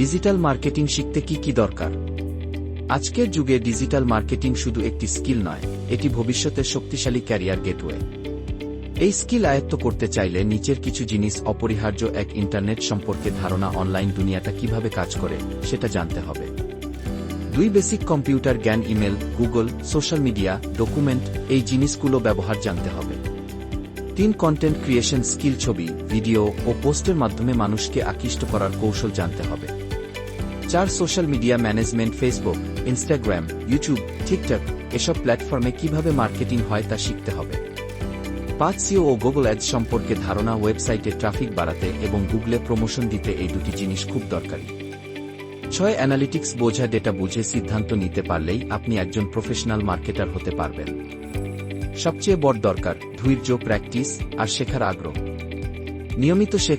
Digital marketing শিখতে কি কি দরকার? আজকের যুগে ডিজিটাল মার্কেটিং শুধু একটি স্কিল নয়, এটি ভবিষ্যতের শক্তিশালী ক্যারিয়ার গেটওয়ে। এই স্কিল আয়ত্ত করতে চাইলে নিচের কিছু জিনিস অপরিহার্য এক ইন্টারনেট সম্পর্কে ধারণা অনলাইন দুনিয়াটা কীভাবে কাজ করে, সেটা জানতে হবে। দুই বেসিক কম্পিউটার, জ্ঞান, email, Google, social media, document, এই জিনিসগুলো ব্যবহার জানতে হবে। তিন কন্টেন্ট ক্রিয়েশন স্কিল ছবি, ভিডিও ও পোস্টের মাধ্যমে মানুষকে আকৃষ্ট করার কৌশল জানতে হবে। চার social media management Facebook Instagram YouTube TikTok এসব প্ল্যাটফর্মে কীভাবে মার্কেটিং হয় তা শিখতে হবে। পাঁচ সিও ও গুগল অ্যাডস সম্পর্কে ধারণা ওয়েবসাইটে ট্রাফিক বাড়াতে এবং গুগলে প্রমোশন দিতে এই দুটি জিনিস খুব দরকারি। ছয় অ্যানালিটিক্স বোঝা ডেটা বুঝে সিদ্ধান্ত নিতে পারলেই আপনি একজন প্রফেশনাল মার্কেটার হতে পারবেন। সবচেয়ে বড় দরকার ধৈর্য প্র্যাকটিস আর শেখার আগ্রহ। নিয়মিত শেখা